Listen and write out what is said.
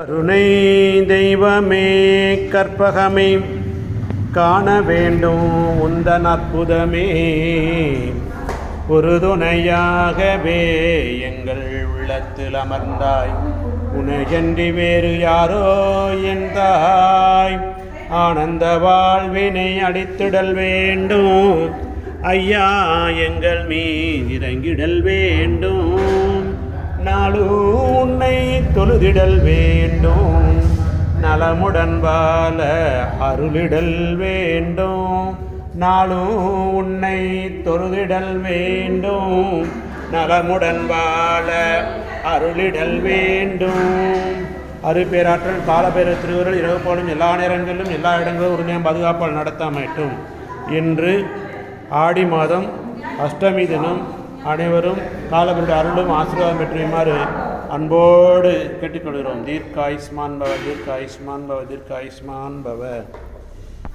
கருணை தெய்வமே கற்பகமே காண வேண்டும் உந்தன் அற்புதமே. ஒரு துணையாகவே எங்கள் உள்ளத்தில் அமர்ந்தாய். உனையன்றி வேறு யாரோ என் தாய். ஆனந்த வாழ்வினை அடித்திடல் வேண்டும். ஐயா எங்கள் மீ இறங்கிடல் வேண்டும். நாளும் தொழுதிடல் வேண்டும். நலமுடன் வாழ அருளிடல் வேண்டும். நாளும் உன்னை தொழுதிடல் வேண்டும். நலமுடன் வாழ அருளிடல் வேண்டும். அருப்பேராற்றல் காலபேர திருவுருள் இரவு போலும் எல்லா நேரங்களிலும் எல்லா இடங்களும் உறுதியாக பாதுகாப்பால் நடத்தாமட்டும். இன்று ஆடி மாதம் அஷ்டமி தினம் அனைவரும் காலபுருடைய அருளும் ஆசீர்வாதம் பெற்றுமாறு அன்போடு கேட்டுக்கொள்கிறோம். தீர்க்க ஆயுஷ்மான் பவ தீர்க்க ஆயுஷ்மான் பவ தீர்க்க ஆயுஷ்மான் பவ.